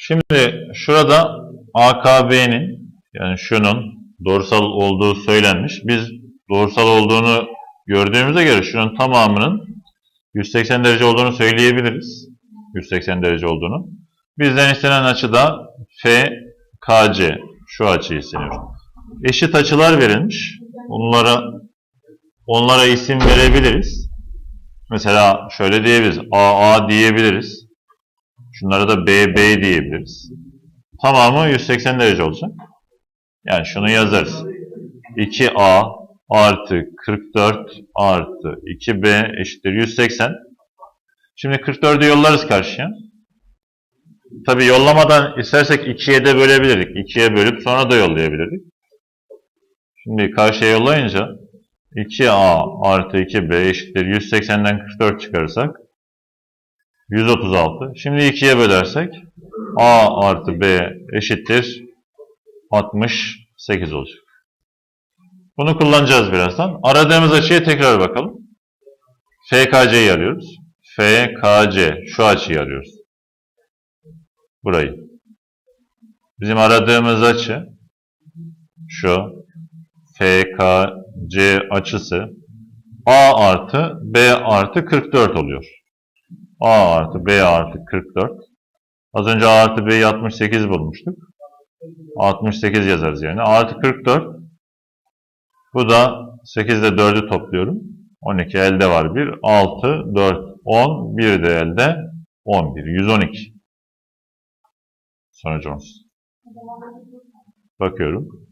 Şimdi şurada AKB'nin yani şunun doğrusal olduğu söylenmiş. Biz doğrusal olduğunu gördüğümüze göre şunun tamamının 180 derece olduğunu söyleyebiliriz. 180 derece olduğunu. Bizden istenen açı da FKC. Şu açı isteniyor. Eşit açılar verilmiş. Onlara onlara isim verebiliriz. Mesela şöyle diyebiliriz. AA diyebiliriz. Şunlara da BB diyebiliriz. Tamamı 180 derece olacak. Yani şunu yazarız. 2A artı 44 artı 2B eşittir 180. Şimdi 44'ü yollarız karşıya. Tabi yollamadan istersek 2'ye de bölebilirdik. 2'ye bölüp sonra da yollayabilirdik. Şimdi karşıya yollayınca 2A artı 2B eşittir 180'den 44 çıkarırsak 136. Şimdi 2'ye bölersek A artı B eşittir 68 olacak. Bunu kullanacağız birazdan. Aradığımız açıya tekrar bakalım. FKC'yi arıyoruz. FKC. Şu açıyı arıyoruz. Burayı. Bizim aradığımız açı şu FKC açısı A artı B artı 44 oluyor. A artı B artı 44. Az önce A artı B'yi 68 bulmuştuk. 68 yazarız yani. A artı 44. Bu da 8 ile 4'ü topluyorum. 12 elde var 1. 6, 4, 10. 1 de elde 11. 112. Sonucumuz. Bakıyorum.